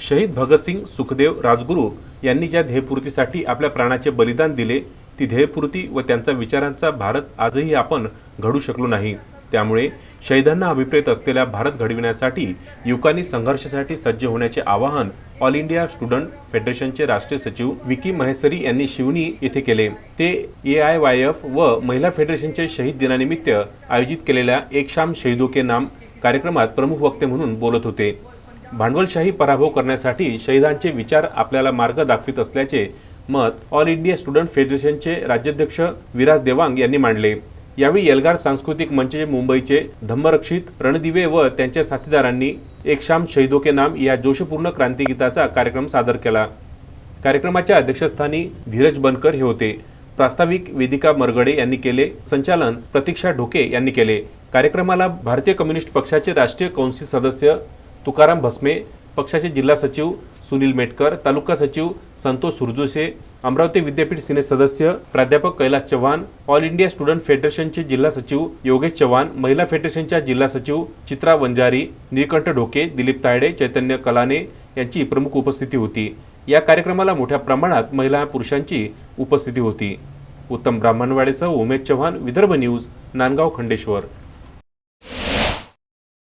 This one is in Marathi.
शहीद भगतसिंग सुखदेव राजगुरू यांनी ज्या ध्येयपूर्तीसाठी आपल्या प्राणाचे बलिदान दिले ती ध्येयपूर्ती व त्यांचा विचारांचा भारत आजही आपण घडू शकलो नाही. त्यामुळे शहीदांना अभिप्रेत असलेला भारत घडविण्यासाठी युवकांनी संघर्षासाठी सज्ज होण्याचे आवाहन ऑल इंडिया स्टुडंट फेडरेशनचे राष्ट्रीय सचिव विकी महेसरी यांनी शिवनी येथे केले. ते ए आय वाय एफ व महिला फेडरेशनचे शहीद दिनानिमित्त आयोजित केलेल्या एक शाम शहीदो के नाम कार्यक्रमात प्रमुख वक्ते म्हणून बोलत होते. भांडवलशाही पराभव करण्यासाठी शहीदांचे विचार आपल्याला मार्ग दाखवित असल्याचे मत ऑल इंडिया स्टुडंट फेडरेशनचे राज्याध्यक्ष विराज देवांग यांनी मांडले. यावेळी एल्गार सांस्कृतिक मंचचे मुंबईचे धम्मरक्षित रणदिवे व त्यांच्या साथीदारांनी एक शाम शहीदो के नाम या जोशपूर्ण क्रांतिगीताचा कार्यक्रम सादर केला. कार्यक्रमाच्या अध्यक्षस्थानी धीरज बनकर हे होते. प्रास्ताविक वेदिका मरगडे यांनी केले. संचालन प्रतीक्षा ढोके यांनी केले. कार्यक्रमाला भारतीय कम्युनिस्ट पक्षाचे राष्ट्रीय कौन्सिल सदस्य तुकाराम भस्मे पक्षाचे जिल्हा सचिव सुनील मेटकर तालुका सचिव संतोष सुरजोसे अमरावती विद्यापीठ सिने सदस्य प्राध्यापक Kailas Chavan all India student फेडरेशनचे जिल्हा सचिव योगेश चव्हाण महिला फेडरेशनच्या जिल्हा सचिव चित्रा वंजारी निळकंठ ढोके दिलीप तायडे चैतन्य कलाने यांची प्रमुख उपस्थिती होती. या कार्यक्रमाला मोठ्या प्रमाणात महिला पुरुषांची उपस्थिती होती. उत्तम ब्राह्मणवाडेसह उमेश चव्हाण विदर्भ न्यूज नांदगाव खंडेश्वर.